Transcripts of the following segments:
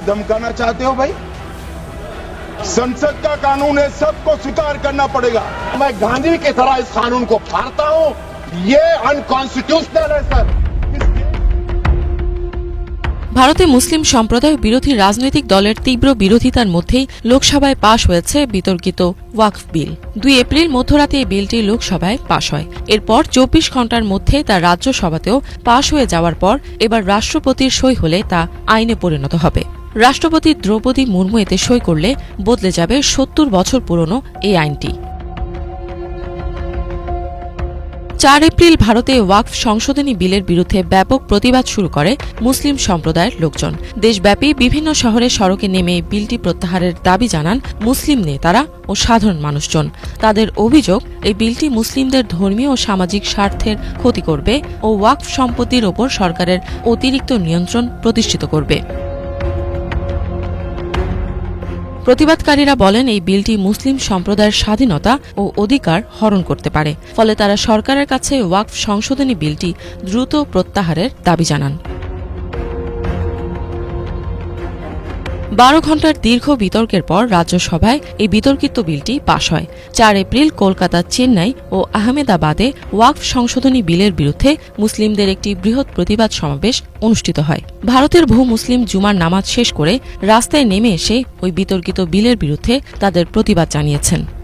धमकाना चाहते हो भाई संसद का कानून है सबको स्वीकार करना पड़ेगा मैं गांधी की तरह इस कानून को फाड़ता हूं ये अनकॉन्स्टिट्यूशनल है सर ভারতে মুসলিম সম্প্রদায় বিরোধী রাজনৈতিক দলের তীব্র বিরোধিতার মধ্যেই লোকসভায় পাশ হয়েছে বিতর্কিত ওয়াকফ বিল দুই এপ্রিল মধ্যরাতে এই বিলটি লোকসভায় পাশ হয় এরপর চব্বিশ ঘন্টার মধ্যে তা রাজ্যসভাতেও পাশ হয়ে যাওয়ার পর এবার রাষ্ট্রপতির সই হলে তা আইনে পরিণত হবে রাষ্ট্রপতি দ্রৌপদী মুর্মু এতে সই করলে বদলে যাবে সত্তর বছর পুরনো এই আইনটি। চার এপ্রিল ভারতে ওয়াকফ সংশোধনী বিলের বিরুদ্ধে ব্যাপক প্রতিবাদ শুরু করে মুসলিম সম্প্রদায়ের লোকজন। দেশব্যাপী বিভিন্ন শহরে সড়কে নেমে বিলটি প্রত্যাহারের দাবি জানান মুসলিম নেতারা ও সাধারণ মানুষজন। তাদের অভিযোগ, এই বিলটি মুসলিমদের ধর্মীয় ও সামাজিক স্বার্থের ক্ষতি করবে ও ওয়াকফ সম্পত্তির ওপর সরকারের অতিরিক্ত নিয়ন্ত্রণ প্রতিষ্ঠিত করবে। প্রতিবাদকারীরা বলেন, এই বিলটি মুসলিম সম্প্রদায়ের স্বাধীনতা ও অধিকার হরণ করতে পারে। ফলে তারা সরকারের কাছে ওয়াকফ সংশোধনী বিলটি দ্রুত প্রত্যাহারের দাবি জানান। বারো ঘণ্টার দীর্ঘ বিতর্কের পর রাজ্যসভায় এই বিতর্কিত বিলটি পাশ হয়। চার এপ্রিল কলকাতা, চেন্নাই ও আহমেদাবাদে ওয়াকফ সংশোধনী বিলের বিরুদ্ধে মুসলিমদের একটি বৃহৎ প্রতিবাদ সমাবেশ অনুষ্ঠিত হয়। ভারতের বহু মুসলিম জুমার নামাজ শেষ করে রাস্তায় নেমে এসে ওই বিতর্কিত বিলের বিরুদ্ধে তাদের প্রতিবাদ জানিয়েছেন।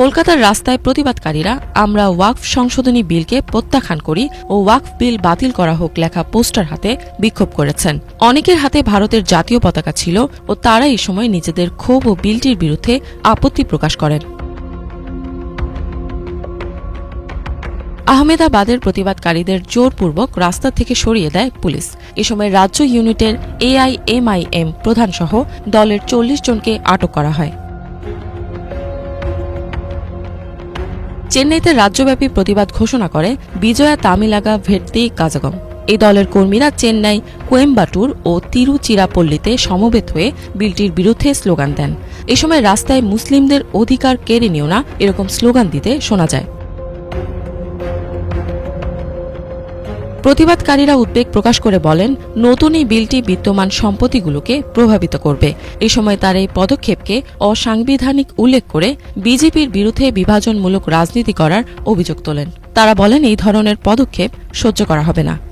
কলকাতার রাস্তায় প্রতিবাদকারীরা, আমরা ওয়াকফ সংশোধনী বিলকে প্রত্যাখ্যান করি ও ওয়াকফ বিল বাতিল করা হোক লেখা পোস্টার হাতে বিক্ষোভ করেছেন। অনেকের হাতে ভারতের জাতীয় পতাকা ছিল ও তারা এই সময় নিজেদের ক্ষোভ ও বিলটির বিরুদ্ধে আপত্তি প্রকাশ করেন। আহমেদাবাদের প্রতিবাদকারীদের জোরপূর্বক রাস্তা থেকে সরিয়ে দেয় পুলিশ। এ সময় রাজ্য ইউনিটের এআইএমআইএম প্রধানসহ দলের চল্লিশ জনকে আটক করা হয়। চেন্নাইতে রাজ্যব্যাপী প্রতিবাদ ঘোষণা করে বিজয়া, তামিলাগা, ভেট্টি, কাজাগম। এই দলের কর্মীরা চেন্নাই, কোয়েম্বাটুর ও তিরুচিরাপল্লিতে সমবেত হয়ে বিলটির বিরুদ্ধে স্লোগান দেন। এ সময় রাস্তায় মুসলিমদের অধিকার কেড়ে নিও না, এরকম স্লোগান দিতে শোনা যায়। প্রতিবাদকারীরা উদ্বেগ প্রকাশ করে বলেন, নতুন এই বিলটি বিদ্যমান সম্পত্তিগুলোকে প্রভাবিত করবে। এ সময় তার এই পদক্ষেপকে অসাংবিধানিক উল্লেখ করে বিজেপির বিরুদ্ধে বিভাজনমূলক রাজনীতি করার অভিযোগ তোলেন। তারা বলেন, এই ধরনের পদক্ষেপ সহ্য করা হবে না।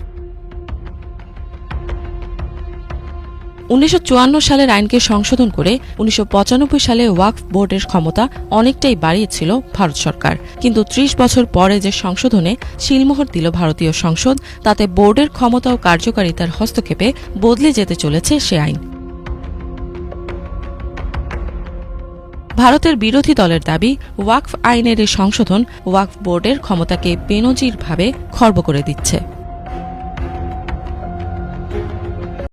উনিশশো চুয়ান্ন সালের আইনকে সংশোধন করে উনিশশো পঁচানব্বই সালে ওয়াকফ বোর্ডের ক্ষমতা অনেকটাই বাড়িয়েছিল ভারত সরকার। কিন্তু ত্রিশ বছর পরে যে সংশোধনে শিলমোহর দিল ভারতীয় সংসদ, তাতে বোর্ডের ক্ষমতা ও কার্যকারিতার হস্তক্ষেপে বদলে যেতে চলেছে সে আইন। ভারতের বিরোধী দলের দাবি, ওয়াকফ আইনের এই সংশোধন ওয়াকফ বোর্ডের ক্ষমতাকে বেনজিরভাবে খর্ব করে দিচ্ছে।